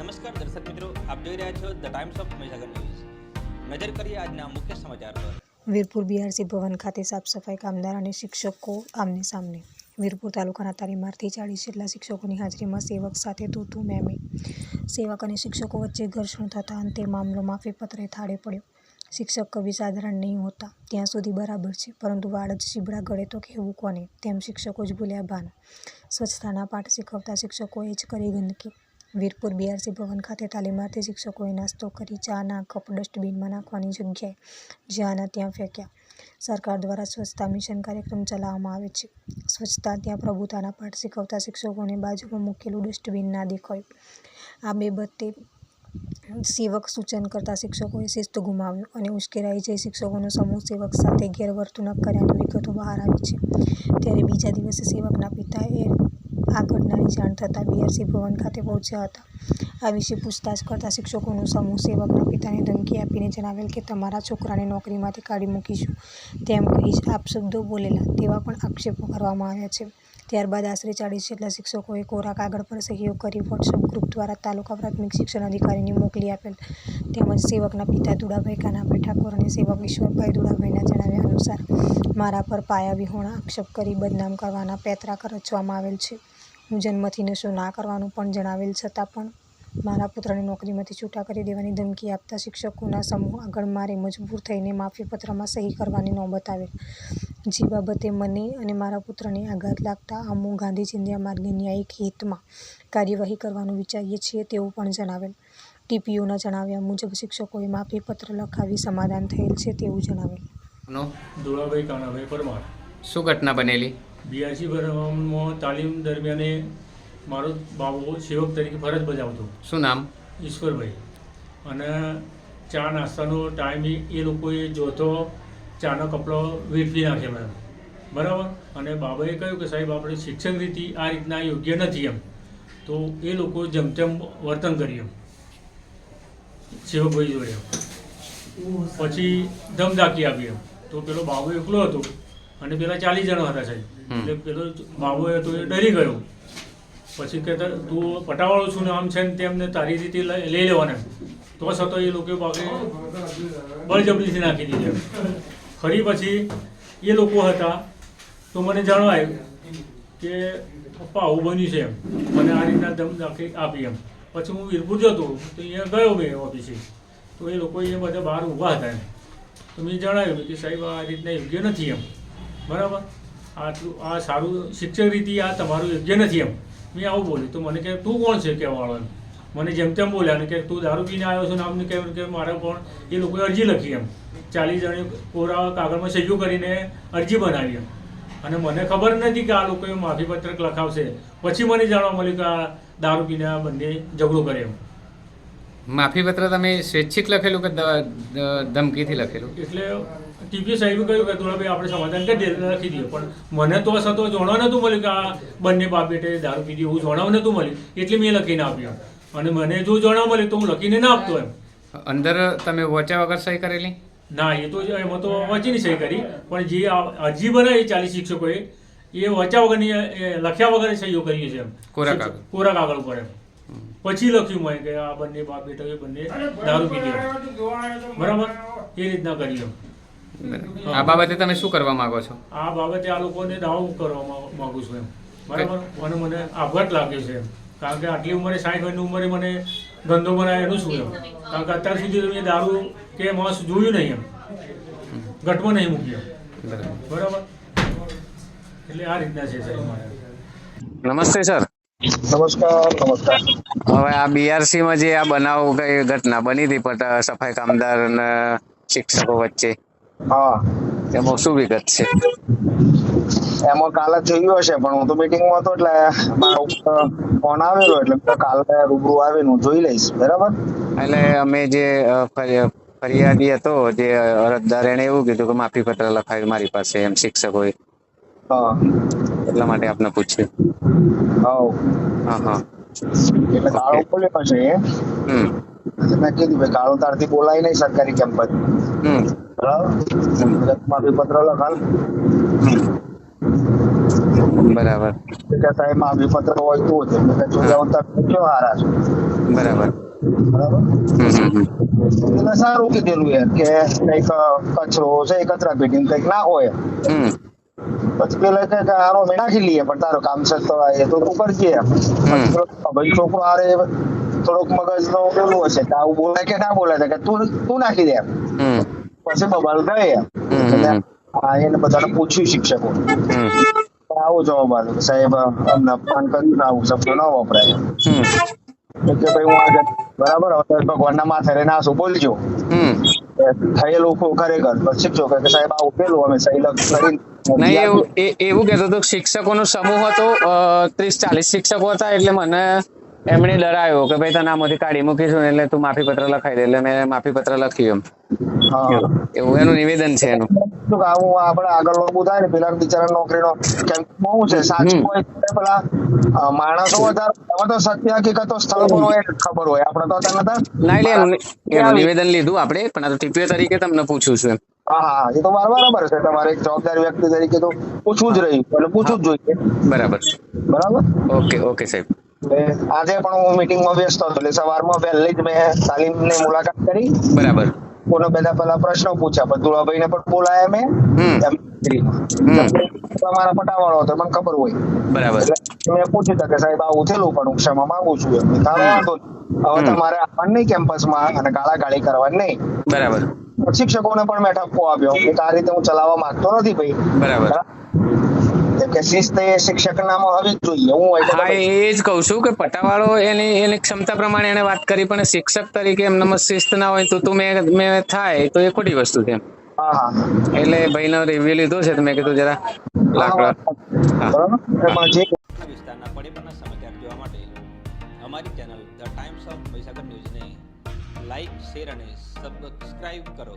નમસ્કાર દર્શક મિત્રો, આપ જોઈ રહ્યા છો the times of Mahisagar news નજર કરીએ આજના મુખ્ય સમાચાર પર. વીરપુર બીઆરસી ભવન ખાતે સાફ સફાઈ કામદાર અને શિક્ષકો આમને સામને. વીરપુર તાલુકાના તારીમારથી ચાળીસ જેટલા શિક્ષકોની હાજરીમાં સેવક સાથે તૂતુ મેમે. સેવક અને શિક્ષકો વચ્ચે ઘર્ષણ થતાં અંતે મામલો માફીપત્રે થાળે પડ્યો. શિક્ષક કવિ સાધારણ નહીં હોતા, ત્યાં સુધી બરાબર છે, પરંતુ વાળ જ શીબડા ગળે તો કહેવું કોને? તેમ શિક્ષકો જ ભૂલ્યા ભાન. સ્વચ્છતાના પાઠ શીખવતા શિક્ષકોએ જ કરી ગંદકી. વીરપુર બીઆરસી ભવન ખાતે તાલીમાર્થી શિક્ષકોએ નાસ્તો કરી ચાના કપ ડસ્ટબિનમાં નાખવાની જગ્યાએ જ્યાંના ત્યાં ફેંક્યા. સરકાર દ્વારા સ્વચ્છતા મિશન કાર્યક્રમ ચલાવવામાં આવે છે. સ્વચ્છતા ત્યાં પ્રભુતાના પાઠ શીખવતા શિક્ષકોને બાજુમાં મૂકેલું ડસ્ટબિન ના દેખાયું. આ બેબતે સેવક સૂચન કરતા શિક્ષકોએ શિસ્ત ગુમાવ્યું અને ઉશ્કેરાઈ જઈ શિક્ષકોનો સમૂહ સેવક સાથે ગેરવર્તણૂક કર્યાની વિગતો બહાર આવી છે. ત્યારે બીજા દિવસે સેવકના પિતાએ આ ઘટનાની જાણ થતાં બીઆરસી ભવન ખાતે પહોંચ્યા હતા. આ વિશે પૂછતાછ કરતા શિક્ષકોનો સમૂહ સેવકના પિતાને ધમકી આપીને જણાવેલ કે, તમારા છોકરાને નોકરીમાંથી કાઢી મૂકીશું. તેમ કહી આપશબ્દો બોલેલા તેવા પણ આક્ષેપો કરવામાં આવ્યા છે. ત્યારબાદ આશરે ચાળીસ જેટલા શિક્ષકોએ કોરા કાગળ પર સહયોગ કરી વોટ્સઅપ ગ્રુપ દ્વારા તાલુકા પ્રાથમિક શિક્ષણ અધિકારીને મોકલી આપેલ. તેમજ સેવકના પિતા દુડાભાઈ કાનાભાઈ ઠાકોર અને સેવક ઈશ્વરભાઈ દુડાભાઈના જણાવ્યા અનુસાર, મારા પર પાયા વિહોણા આક્ષેપ કરી બદનામ કરવાના પેતરા રચવામાં આવેલ છે. હું જન્મથી નશો ના કરવાનું પણ જણાવેલ છતાં પણ મારા પુત્રને નોકરીમાંથી છૂટા કરી દેવાની ધમકી આપતા શિક્ષકોના સમૂહ આગળ મારે મજબૂર થઈને માફીપત્રમાં સહી કરવાની નોબત આવેલ જે બાબતે મને અને મારા પુત્રને આઘાત લાગતા અમુ ગાંધી ચિંધ્યા માર્ગે ન્યાયિક હિતમાં કાર્યવાહી કરવાનું વિચારીએ છીએ તેવું પણ જણાવેલ. ટીપીઓના જણાવ્યા મુજબ શિક્ષકોએ માફીપત્ર લખાવી સમાધાન થયેલ છે તેવું જણાવેલ. કાનાભાઈ પરમાર. શું ઘટના બનેલી? બીઆરસી ભરવામાં તાલીમ દરમિયાન મારો બાબો સેવક તરીકે ફરજ બજાવતો. શું નામ? ઈશ્વરભાઈ. અને ચા નાસ્તાનો ટાઈમ એ લોકોએ જોતો ચાનો કપડો વીંટવી નાખે મેમ બરાબર? અને બાબાએ કહ્યું કે સાહેબ આપણે શિક્ષણ રીતિ આ રીતના યોગ્ય નથી એમ. તો એ લોકો જેમ તેમ વર્તન કર્યું સેવકભાઈ જોડે પછી ધમધાકી આપી એમ. તો પેલો બાબુ એકલો હતો. અને પેલા ચાલીસ જણા હતા સાહેબ. એટલે પેલો બાબુ હતો એ ડરી ગયો. પછી કહેતા, તું પટાવાળો છું ને આમ છે ને તેમને તારી રીતે લઈ લેવાને. તો છતાં એ લોકો બાકી બળજબરીથી નાખી દીધી. ફરી પછી એ લોકો હતા તો મને જણાવ્યું કે, પપ્પા, આવું બન્યું છે એમ. મને આ રીતના દમ નાખી આપી એમ. પછી હું વીરપુર જતો, તો અહીંયા ગયો મેં ઓફિસે. તો એ લોકો એ બધા બહાર ઊભા હતા એમ. તો મેં જણાવ્યું કે સાહેબ, આ રીતના યોગ્ય નથી એમ. બરાબર? આટલું આ સારું શિક્ષક રીતિ આ તમારું યોગ્ય નથી એમ. મેં આવું બોલ્યું. તો મને કે, તું કોણ છે? કહેવાળો એમ મને જેમ તેમ બોલ્યા ને કે, તું દારૂ પીને આવ્યો છો ને આમને કહેવું કે મારે પણ એ લોકોએ અરજી લખી એમ. ચાલીસ જણે કોરા કાગળમાં સહીઓ કરીને અરજી બનાવી એમ. અને મને ખબર નથી કે આ લોકોએ માફીપત્રક લખાવશે. પછી મને જાણવા મળ્યું કે આ દારૂ પીને આ બંને ઝઘડો કરે એમ. માફીપત્ર તમે સ્વૈચ્છિક લખેલું કે ધમકીથી લખેલું? એટલે ટીપી સાહેબે કહ્યું કે દુલાભાઈ આપણે સમાધાન કરી દે લખી દઈએ પણ મને તો સતો જોણવા નહોતું મળ્યું કે આ બંને બાપ બેટે દારૂ પીધી એવું જાણવા નહોતું મળ્યું. એટલે મેં લખીને આપ્યું. અને મને જો જોણાવ મળે તો હું લખીને ના આપતો એમ. અંદર તમે વચ્યા વગર સહી કરેલી? ના એ તો એમાં તો વાંચીની સહી કરી. પણ જે અરજી બનાવી ચાલીસ શિક્ષકોએ એ વચ્યા વગરની લખ્યા વગર સહીઓ કરીએ છે એમ. કોરા કાગળ. કોરા કાગળ ઉપર એમ. પછી લખ્યું મેં કે આ બંને બાપ બેટા એ બંને દારૂ પી. બરાબર એ રીતના કરી આ બાબતે તમે શું કરવા માંગો છો? આ બાબતે આ લોકોને દાવો કરવા માંગુ છું એમ. બરાબર? મને મને આઘાત લાગે છે એમ. કારણ કે આટલી ઉંમરે સાઠ વર્ષની ઉંમરે મને ધંધો બનાવે એનું શું એમ? કારણ કે અત્યાર સુધી મેં દારૂ કે માંસ જોયું નહીં એમ. ઘટમાં નહીં મૂક્યો બરાબર. બરાબર? એટલે આ રીતના છે સાહેબ મારે નમસ્તે સર. નમસ્કાર નમસ્કાર. હવે આ બીઆરસી માં જે આ બનાવ કઈ ઘટના બની હતી સફાઈ કામદાર અને શિક્ષકો વચ્ચે? હા. એમાં શું વિગત છે? એમાં કાલે જોયું હશે પણ હું તો મીટિંગમાં હતો એટલે મારા ઉપર ફોન આવેલો એટલે કાલે રૂબરૂ આવીને હું જોઈ લઈશ બરાબર? એટલે અમે જે ફરિયાદી હતો જે અરજદાર એને એવું કીધું કે માફી પત્ર લખાવી મારી પાસે એમ શિક્ષકોએ. હા. એટલા માટે આપને પૂછ્યું. હા એટલે બોલ્યો હશે હમ. મેં કીધું ભાઈ કાળો તારથી બોલાય નહીં સરકારી કેમ્પસ. હમ. બરાબર? પત્ર લખાલ. બરાબર. કે સાહેબ માફી પત્ર હોય તો જ. જોયા હું તાર પૂછ્યો હારા છે. બરાબર. એટલે સારું કીધેલું યાર કે કંઈક કચરો છે કચરા પેટી કંઈક ના હોય. પછી પેલા કે આનો મેં નાખી લઈએ પણ તારો કામ છે તો એ તો તું કરજે ભાઈ છોકરો આરે થોડોક મગજ નો પેલું હશે કે આવું બોલાય કે ના બોલાય કે તું તું નાખી દે એમ. પછી બબાલ ગયે આ એને બધાને પૂછ્યું શિક્ષકો. આવો જવાબ આવ્યો સાહેબ અમને ફોન કર્યું આવું શબ્દ ન વપરાય. કે ભાઈ હું બરાબર ભગવાનના માથે રહીને આશું બોલજો. થયેલું ખરેખર. શિક્ષકો કે સાહેબ આવું પેલું અમે સહી લખ નહીં એવું કહેતો હતો શિક્ષકોનો સમૂહ હતો ત્રીસ ચાલીસ શિક્ષકો હતા એટલે મને એમણે ડરાયો કે ભાઈ તને આમાંથી કાઢી મૂકીશું એટલે તું માફી પત્ર લખાઈ દે એટલે મેં માફી પત્ર લખ્યું હા. એમ એવું એનું નિવેદન છે એનું. શું આવું આપણે આગળ લોબુ થાય ને પેલા બિચારા નોકરીનો. કેમ બહુ છે સાચું હોય પેલા માણસો વધારે હવે તો સત્ય હકીકતો સ્થળ પર હોય ખબર હોય. આપણે તો અત્યારે નતા ના નિવેદન લીધું આપણે પણ આ તો ટીપીઓ તરીકે તમને પૂછું છું હા હા એ તો બરાબર છે. તમારે એક જવાબદાર વ્યક્તિ તરીકે તો પૂછવું જ રહ્યું એટલે પૂછવું જ જોઈએ. બરાબર બરાબર? ઓકે ઓકે સાહેબ. આજે પણ હું મીટિંગમાં વ્યસ્ત હતો એટલે સવારમાં વહેલી જ મેં તાલીમની મુલાકાત કરી. બરાબર. કોને બધા પેલા પ્રશ્નો પૂછ્યા. પણ ધુળાભાઈને પણ બોલાયા મેં તમારા પટાવાળો હતો મને ખબર હોય. બરાબર. મેં પૂછ્યું હતું કે સાહેબ આવું થયેલું પણ હું ક્ષમા માંગુ છું એમ. વાંધો હવે તમારે આવવાનું નહીં કેમ્પસમાં અને ગાળા ગાળી કરવાની નહીં. બરાબર. શિક્ષકોને પણ મેં ઠપકો આપ્યો. કે આ રીતે હું ચલાવવા માંગતો નથી ભાઈ. બરાબર. કે શિસ્ત એ શિક્ષકનામાં હોવી જ જોઈએ. હું હા એ જ કહું છું કે પટાવાળો એની એની ક્ષમતા પ્રમાણે એને વાત કરી પણ શિક્ષક તરીકે એમનામાં શિસ્ત ના હોય તો તું મેં મેં થાય તો એ ખોટી વસ્તુ છે એટલે ભાઈ નો રિવ્યુ લીધો છે તો મેં કીધું જરા લાકડા. હા. બરાબર? એમાં વિસ્તારના પડેપણના સમાચાર જોવા માટે અમારી channel the times of Mahisagar ન્યૂઝને લાઈક શેર અને સબસ્ક્રાઇબ કરો.